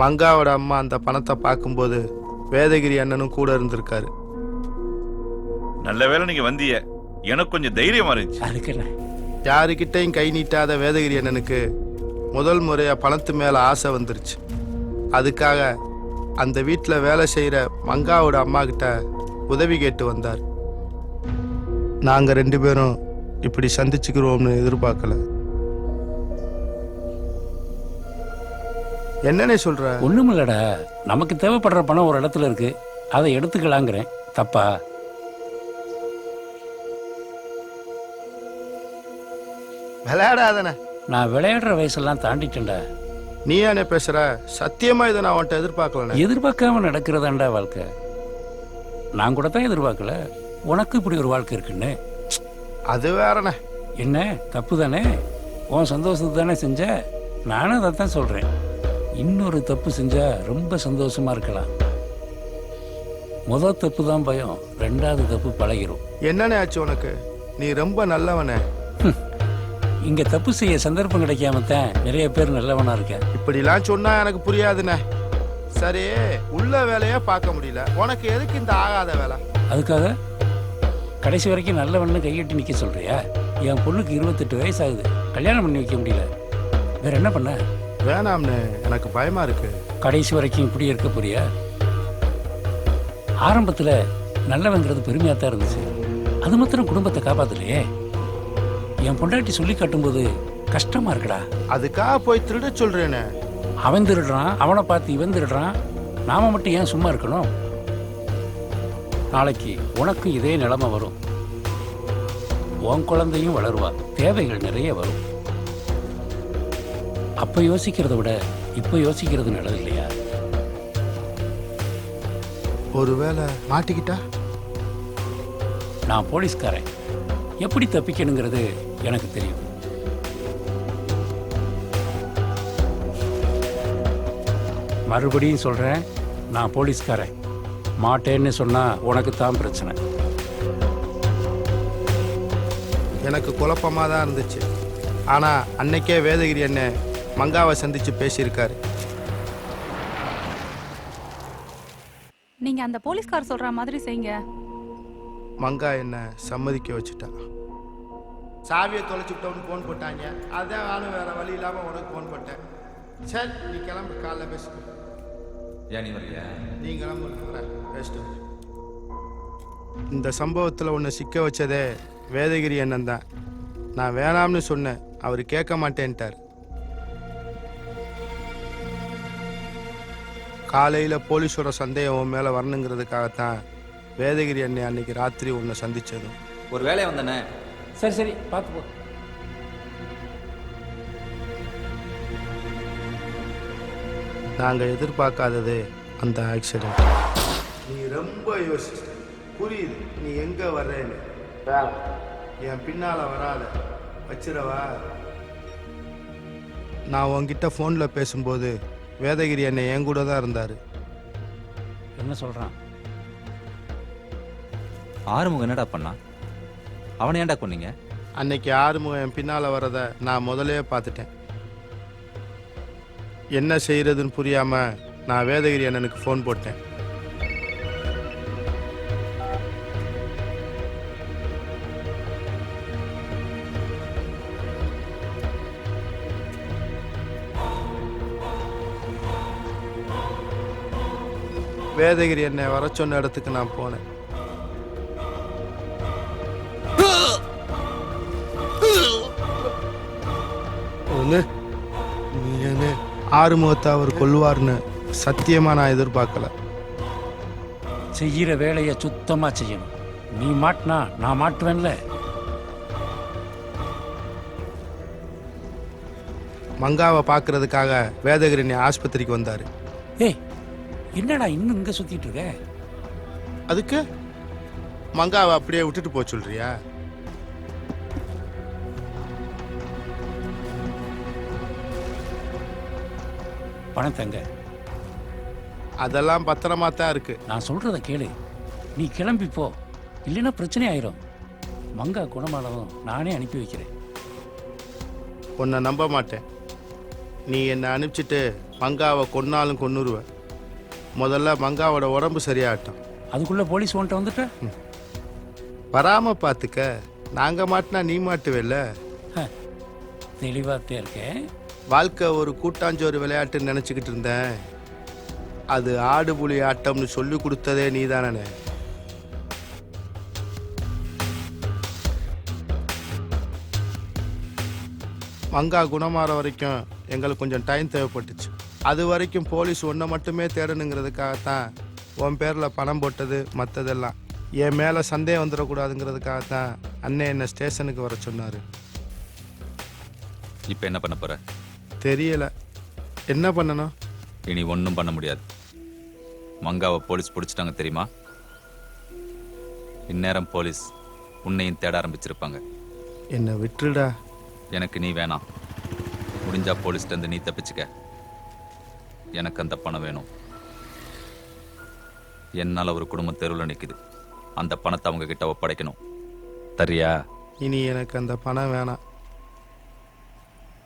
மங்காவோட அம்மா அந்த பணத்தை பார்க்கும்போது வேதகிரி அண்ணனும் கூட இருந்திருக்காரு. நல்ல வேளை நீங்க வந்தீங்க எனக்கு கொஞ்சம் தைரியமா இருந்துச்சு அதுக்கு என்ன யாருக்கிட்டையும் கை நீட்டாத வேதகிரி அண்ணனுக்கு முதல் முறையாக பணத்து மேலே ஆசை வந்துருச்சு. அதுக்காக அந்த வீட்டில் வேலை செய்கிற மங்காவோட அம்மா கிட்ட உதவி கேட்டு வந்தார். நாங்கள் ரெண்டு பேரும் இப்படி சந்திச்சுக்கிறோம்னு எதிர்பார்க்கல. என்னன்னே சொல்ற? ஒண்ணுமில்லடா. நமக்கு தேவைப்படுற பணம் ஒரு இடத்துல இருக்கு. அதை எடுத்துக்கலாங்கிறேன். தப்பா? விளையாடாதனே. நான் விளையாடுற வயசெல்லாம் தாண்டிட்டேன்டா. நீ என்ன பேசுற? சத்தியமா இதை நான் உன்ட்ட எதிர்பார்க்கலண்ணே எதிர்பார்க்காம நடக்கிறதாண்டா வாழ்க்கை. நான் கூட தான் எதிர்பார்க்கல. உனக்கு இப்படி ஒரு வாழ்க்கை இருக்குன்னு. அது வேறண்ணே என்ன? தப்பு தானே உன் சந்தோஷத்துக்கு தானே செஞ்ச? நானும் அதை தான் சொல்கிறேன் இன்னொரு தப்பு செஞ்சா ரொம்ப சந்தோஷமா இருக்கலாம். முதல் தப்பு தான் பயம் ரெண்டாவது தப்பு பழகிரும். என்னண்ணே ஆச்சு உனக்கு? நீ ரொம்ப நல்லவனே. இங்க தப்பு செய்ய சந்தர்ப்பம் கிடைக்காம தான் நிறைய பேர் நல்லவனா இருக்கேன். இப்படிலாம் சொன்னா எனக்கு புரியாதுண்ணே. சரி உள்ள வேலையே பார்க்க முடியல. உனக்கு எதுக்கு இந்த ஆகாத வேலை? அதுக்காக கடைசி வரைக்கும் நல்லவன்னு கையெட்டி நிக்க சொல்றியா? என் பொண்ணுக்கு இருபத்தெட்டு வயசு ஆகுது கல்யாணம் பண்ணி வைக்க முடியல. வேற என்ன பண்ண? வேணாம்னு எனக்கு பயமா இருக்கு. கடைசி வரைக்கும் இப்படி இருக்க போறியா? ஆரம்பத்துல நல்லவங்கிறது பெருமையா தான் இருந்துச்சு. அது மாத்திரம் குடும்பத்தை காப்பாத்தலையே. என் பொண்டாட்டி சொல்லி காட்டும்போது கஷ்டமா இருக்குடா. அதுக்காக போய் திருட சொல்றேனே. அவன் திருடுறான் அவனை பார்த்து இவன் திருடுறான். நாம மட்டும் ஏன் சும்மா இருக்கணும்? நாளைக்கு உனக்கு இதே நிலைமை வரும். உன் குழந்தையும் வளருவா. தேவைகள் நிறைய வரும். அப்ப யோசிக்கிறத விட இப்ப யோசிக்கிறது நல்லது இல்லையா? ஒருவேளை மாட்டிக்கிட்டா? நான் போலீஸ்காரன். எப்படி தப்பிக்கணுங்கிறது எனக்கு தெரியும். மறுபடியும் சொல்றேன் நான் போலீஸ்காரன். மாட்டேன்னு சொன்னா உனக்கு தான் பிரச்சனை. எனக்கு குழப்பமா தான் இருந்துச்சு. ஆனா அன்னைக்கே வேதகிரி அண்ணன் மங்காவை சந்திச்சு பேசியிருக்காரு. நீங்க அந்த போலீஸ்கார் சொல்ற மாதிரி செய்யுங்க. மங்கா என்ன சம்மதிக்க வச்சுட்டா. சாவியை தொலைச்சுட்டோம்னு ஃபோன் போட்டாங்க. அதான் நானும் வேற வழி இல்லாம உனக்கு ஃபோன் போட்டேன். சரி நீ கிளம்பு காலைல பேசு ஏன் நீ வரலையா? நீ கிளம்பு பேசிட்டு. இந்த சம்பவத்தில் உன்னை சிக்க வச்சதே வேதகிரி அண்ணன் தான். நான் வேணாம்னு சொன்னேன். அவர் கேட்க மாட்டேன்ட்டார். காலையில் போலீஸோட சந்தேகம் உன் மேலே வரணுங்கிறதுக்காகத்தான் வேதகிரி அண்ணன் அன்னைக்கு ராத்திரி உன்னை சந்திச்சதும் ஒரு வேலையை வந்தனே? சரி சரி பார்த்து போ. நாங்கள் எதிர்பார்க்காதது அந்த ஆக்சிடென்ட் நீ ரொம்ப யோசிச்ச. புரியுது நீ எங்கே வர்றேன்னு. என் பின்னால் வராத. வச்சிரவா நான் உன்கிட்ட ஃபோனில் பேசும்போது வேதகிரி அண்ணன் என் கூட தான் இருந்தார். என்ன சொல்றான்? ஆறுமுகம் என்னடா பண்ணான் அவனை ஏன்டா கொன்னீங்க? அன்னைக்கு ஆறுமுகம் என் பின்னால் வரதை நான் முதலே பார்த்துட்டேன். என்ன செய்யறதுன்னு புரியாமல் நான் வேதகிரி அண்ணனுக்கு ஃபோன் போட்டேன். வேதகிரி என்னை வர சொன்ன இடத்துக்கு நான் போனேன். ஒன்று நீ ஆறுமுகத்தை அவர் கொல்லுவார்னு சத்தியமா நான் எதிர்பார்க்கல. செய்யற வேலையை சுத்தமா செய்யணும். நீ மாட்டினா நான் மாட்டுவேன்ல. மங்காவை பார்க்கறதுக்காக வேதகிரினி ஆஸ்பத்திரிக்கு வந்தார். ஏய் என்னடா இன்னும் இங்க சுத்திட்டு இருக்க? அதுக்கு? மங்காவை அப்படியே விட்டுட்டு போக சொல்றியா? பணம் தங்க. அதெல்லாம் பத்திரமா தான் இருக்கு. நான் சொல்றத கேளு. நீ கிளம்பி போ. இல்லைன்னா பிரச்சனை ஆயிரும். மங்கா குணமானதும் நானே அனுப்பி வைக்கிறேன். உன்னை நம்ப மாட்டேன். நீ என்னை அனுப்பிச்சிட்டு மங்காவை கொன்னாலும் கொன்னுருவேன் முதல்ல மங்காவோட உடம்பு சரியாகட்டும். அதுக்குள்ளே போலீஸ் உன்ட்ட வந்துட்டா? வராம பார்த்துக்க. நாங்கள் மாட்டினா நீ மாட்டுவேல்ல தெளிவாகத்தே இருக்கேன். வாழ்க்கை ஒரு கூட்டாஞ்சோறு விளையாட்டுன்னு நினச்சிக்கிட்டு இருந்தேன். அது ஆடு புலி ஆட்டம்னு சொல்லி கொடுத்ததே நீ தானே மங்கா குணமாற வரைக்கும் எங்களுக்கு கொஞ்சம் டைம் தேவைப்பட்டுச்சு. அது வரைக்கும் போலீஸ் ஒன்றை மட்டுமே தேடணுங்கிறதுக்காகத்தான் உன் பேரில் பணம் போட்டது மற்றதெல்லாம் என் மேலே சந்தேகம் வந்துடக்கூடாதுங்கிறதுக்காகத்தான் அண்ணன் என்னை ஸ்டேஷனுக்கு வர சொன்னார். இப்போ என்ன பண்ண போற? தெரியல. என்ன பண்ணணும்? இனி ஒன்றும் பண்ண முடியாது. மங்காவை போலீஸ் பிடிச்சிட்டாங்க தெரியுமா? இந்நேரம் போலீஸ் உன்னையும் தேட ஆரம்பிச்சிருப்பாங்க. என்னை விட்டுடா எனக்கு நீ வேணாம். முடிஞ்சா போலீஸ்ட்ட இருந்து நீ தப்பிச்சுக்க. எனக்கு அந்த பணம் வேணும். என்னால் ஒரு குடும்பம் தெருவில் நிற்குது. அந்த பணத்தை அவங்க கிட்ட ஒப்படைக்கணும். தரியா? இனி எனக்கு அந்த பணம் வேணாம்.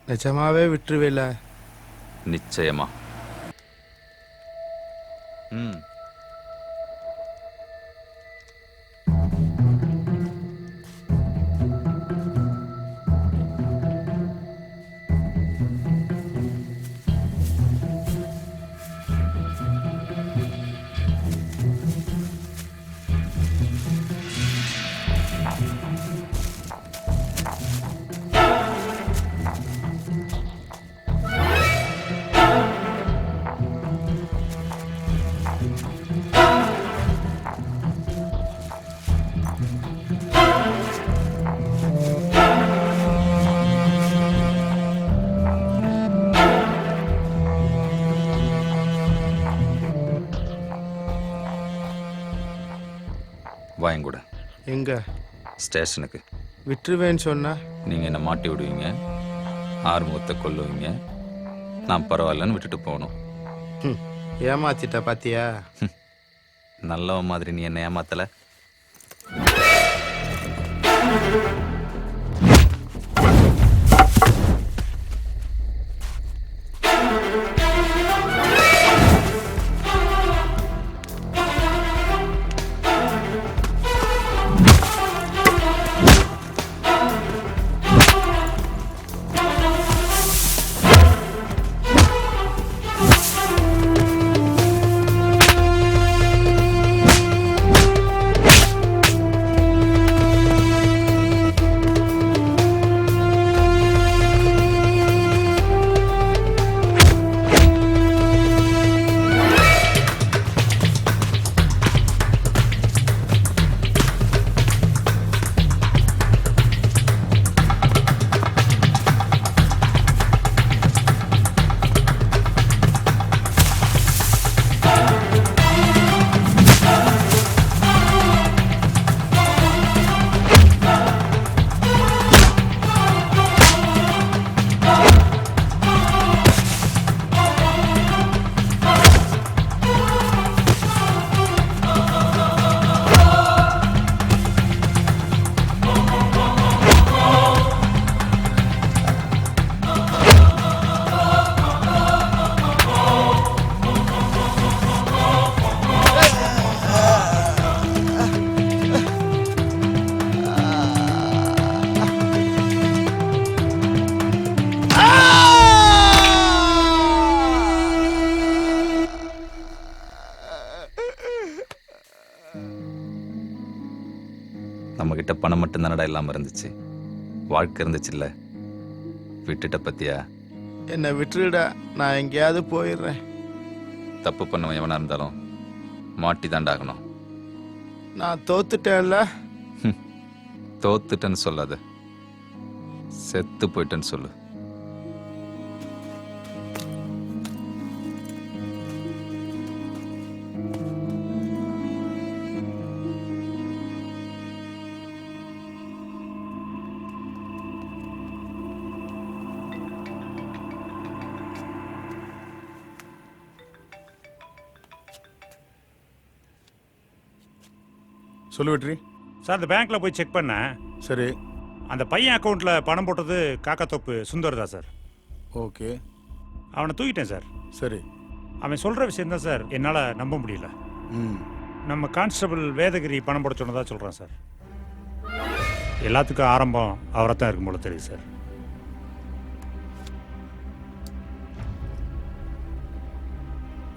நிஜமாவே விட்டுருவேல? நிச்சயமா. ம். வாயங்கூட எங்க? ஸ்டேஷனுக்கு. விட்டுருவேன்னு சொன்னா? நீங்கள் என்னை மாட்டி விடுவீங்க? ஆறுமுகத்தை கொல்லுவீங்க? நான் பரவாயில்லன்னு விட்டுட்டு போகணும். ஹம், ஏமாத்திட்ட பாத்தியா? நல்லவன் மாதிரி நீ என்ன ஏமாத்தல. நம்மக்கிட்ட பணம் மட்டும்தானடா இல்லாமல் இருந்துச்சு. வாழ்க்கை இருந்துச்சுல்ல விட்டுட்ட பத்தியா? என்னை விட்டுடுடா நான் எங்கேயாவது போயிடுறேன். தப்பு பண்ணவன் எவனா இருந்தாலும் மாட்டி தாண்டாகணும் நான் தோத்துட்டேன்ல. தோத்துட்டேன்னு சொல்லாத. செத்து போயிட்டேன்னு சொல்லு. சொல்லு வெற்றி. சார் இந்த பேங்க்ல போய் செக் பண்ணேன் சரி. அந்த பையன் அக்கௌண்ட்ல பணம் போட்டது காக்காத்தோப்பு சுந்தர் தான் சார். ஓகே. அவனை தூக்கிட்டேன் சார். சரி. அவன் சொல்கிற விஷயம் தான் சார். என்னால் நம்ப முடியல. ம். நம்ம கான்ஸ்டபிள் வேதகிரி பணம் போட சொன்னதா சொல்கிறேன் சார். எல்லாத்துக்கும் ஆரம்பம் அவரை தான் இருக்கும் போல தெரியுது சார்.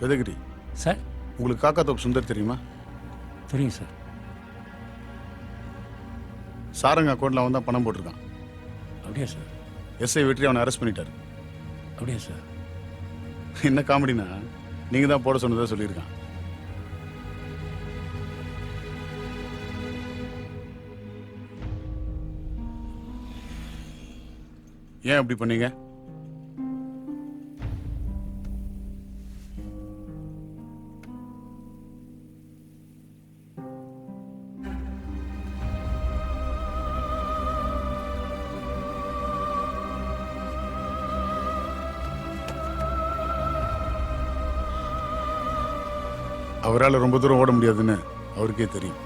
வெதகிரி. சார். உங்களுக்கு காக்கா தோப்பு சுந்தர் தெரியுமா? தெரியும் சார். சாரங்க அக்கௌண்ட்டில் அவன் தான் பணம் போட்டிருக்கான். அப்படியா சார்? எஸ்ஐ வெற்றி அவனை அரெஸ்ட் பண்ணிட்டாரு. அப்படியா சார்? என்ன காமெடினா நீங்கள் தான் போட சொன்னதா சொல்லியிருக்கான். ஏன் அப்படி பண்ணீங்க? அவரால் ரொம்ப தூரம் ஓட முடியாதுன்னு அவருக்கே தெரியும்.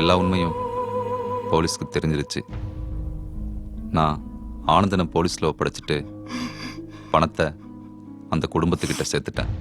எல்லா உண்மையும் போலீஸ்க்கு தெரிஞ்சிருச்சு. நான் ஆனந்தனை போலீஸில் ஒப்படைச்சிட்டு பணத்தை அந்த குடும்பத்துக்கிட்ட சேர்த்துட்டேன்.